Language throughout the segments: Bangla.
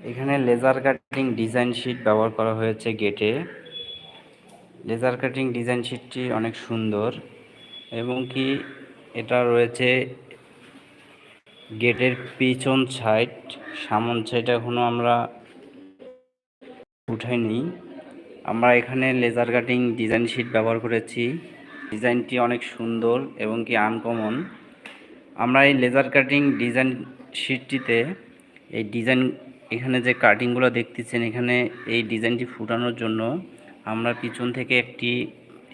এখানে লেজার কাটিং ডিজাইন শিট ব্যবহার করা হয়েছে গেটে লেজার কাটিং ডিজাইন শিটটি অনেক সুন্দর এবং কি এটা রয়েছে গেটের পিছন সাইড সামন সাইড এখনও আমরা উঠাইনি। আমরা এখানে লেজার কাটিং ডিজাইন শিট ব্যবহার করেছি। ডিজাইনটি অনেক সুন্দর এবং কি আনকমন আমরা এই লেজার কাটিং ডিজাইন শিটটিতে এই ডিজাইন এখানে যে কাটিংগুলো দেখতেছেন, এখানে এই ডিজাইনটি ফুটানোর জন্য আমরা পিছন থেকে একটি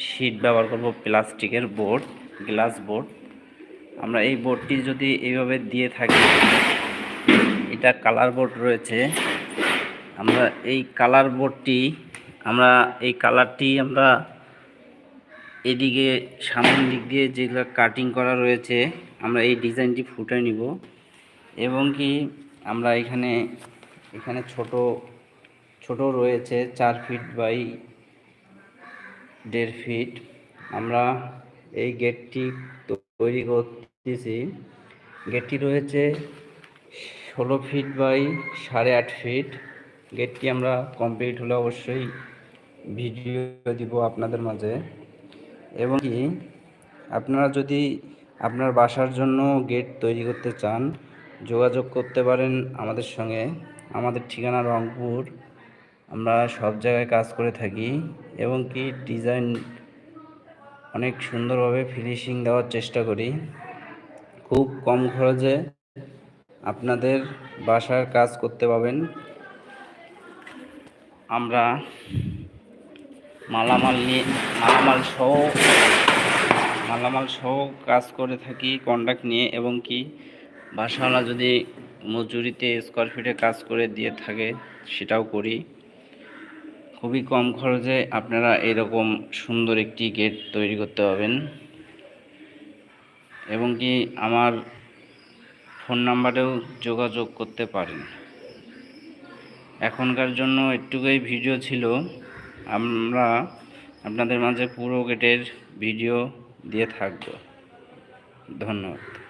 শিট ব্যবহার করব প্লাস্টিকের বোর্ড গ্লাস বোর্ড আমরা এই বোর্ডটি যদি এইভাবে দিয়ে থাকি, এটা কালার বোর্ড রয়েছে। আমরা এই কালার বোর্ডটি আমরা এই কালারটি আমরা এদিকে সামনের দিক দিয়ে যেগুলো কাটিং করা রয়েছে, আমরা এই ডিজাইনটি ফুটে নিব। এবং কি আমরা এখানে এখানে ছোট ছোট রয়েছে চার ফিট বাই দেড় ফিট আমরা এই গেটটি তৈরি করতেছি। গেটটি রয়েছে ষোলো ফিট বাই সাড়ে আট ফিট গেটটি আমরা কমপ্লিট হলে অবশ্যই ভিডিও দিব আপনাদের মাঝে। এবং কি, আপনারা যদি আপনার বাসার জন্য গেট তৈরি করতে চান, যোগাযোগ করতে পারেন আমাদের সঙ্গে। আমাদের ঠিকানা রংপুর। আমরা সব জায়গায় কাজ করে থাকি এবং কি ডিজাইন অনেক সুন্দরভাবে ফিনিশিং দেওয়ার চেষ্টা করি। খুব কম খরচে আপনাদের বাসার কাজ করতে পাবেন। আমরা মালামাল নিয়ে, মালামাল সহ মালামাল সহ কাজ করে থাকি কন্ট্রাক্ট নিয়ে এবং কি বাসাওয়ালা যদি মজুরিতে স্কোয়ার ফিটে কাজ করে দিয়ে থাকে, সেটাও করি। খুবই কম খরচে আপনারা এরকম সুন্দর একটি গেট তৈরি করতে পারবেন। এবং কি আমার ফোন নাম্বারেও যোগাযোগ করতে পারেন। এখনকার জন্য একটুকুই ভিডিও ছিল। আমরা আপনাদের মাঝে পুরো গেটের ভিডিও দিয়ে থাকব। ধন্যবাদ।